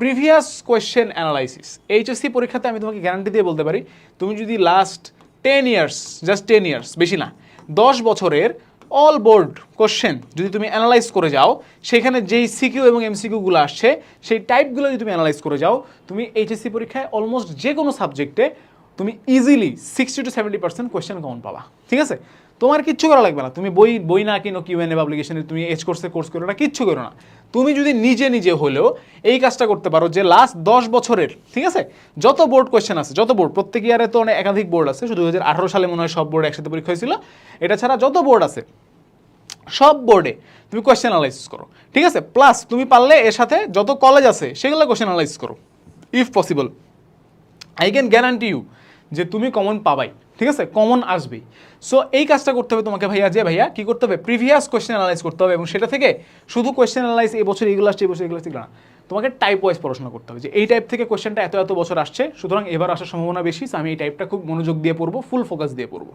Previous question analysis HSC পরীক্ষাতে আমি তোমাকে গ্যারান্টি দিয়ে বলতে পারি, তুমি যদি last ten years just ten years বেশি না, দশ বছরের অল বোর্ড কোশ্চেন যদি তুমি অ্যানালাইজ করে যাও, সেখানে যেই সিকিউ এবং এমসিকিউগুলো আসছে, সেই টাইপগুলো যদি তুমি অ্যানালাইজ করে যাও, তুমি এইচএসসি পরীক্ষায় অলমোস্ট যে কোনো সাবজেক্টে তুমি easily sixty to seventy percent question common পাবা, ঠিক আছে? তোমার কিচ্ছু করা লাগবে না। তুমি বই বই না কিনো কিউ এন পাবলিকেশনে তুমি এজ কোর্সে কোর্স করো না, কিচ্ছু করো না। তুমি যদি নিজে নিজে হলেও এই কাজটা করতে পারো যে লাস্ট দশ বছরের, ঠিক আছে? যত বোর্ড কোয়েশ্চেন আছে, যত বোর্ড প্রত্যেক ইয়ারে তো অনেক একাধিক বোর্ড আছে, শুধু দু হাজার আঠারো সালে মনে হয় সব বোর্ড একসাথে পরীক্ষা হয়েছিল। এটা ছাড়া যত বোর্ড আছে, সব বোর্ডে তুমি কোয়েশ্চেন অ্যানালাইসিস করো, ঠিক আছে? প্লাস তুমি পারলে এর সাথে যত কলেজ আছে, সেগুলো কোয়েশ্চেন অ্যানালাইসিস করো if possible I can guarantee you যে তুমি কমন পাবাই, ঠিক আছে? কমন আসবেই। সো এই কাজটা করতে হবে তোমাকে ভাইয়া, যে ভাইয়া কি করতে হবে? প্রিভিয়াস কোয়েশ্চেন অ্যানালাইজ করতে হবে এবং সেটা থেকে শুধু কোয়েশ্চেন অ্যানালাইজ এই বছর এগুলো আসছে, এই বছর এগুলো আসছে না। তোমাকে টাইপ ওয়াইজ পড়াশোনা করতে হবে যে এই টাইপ থেকে কোয়েশ্চেনটা এত এত বছর আসছে, সুতরাং এবার আসার সম্ভাবনা বেশি আমি এই টাইপটা খুব মনোযোগ দিয়ে পড়ব ফুল ফোকাস দিয়ে পড়ব।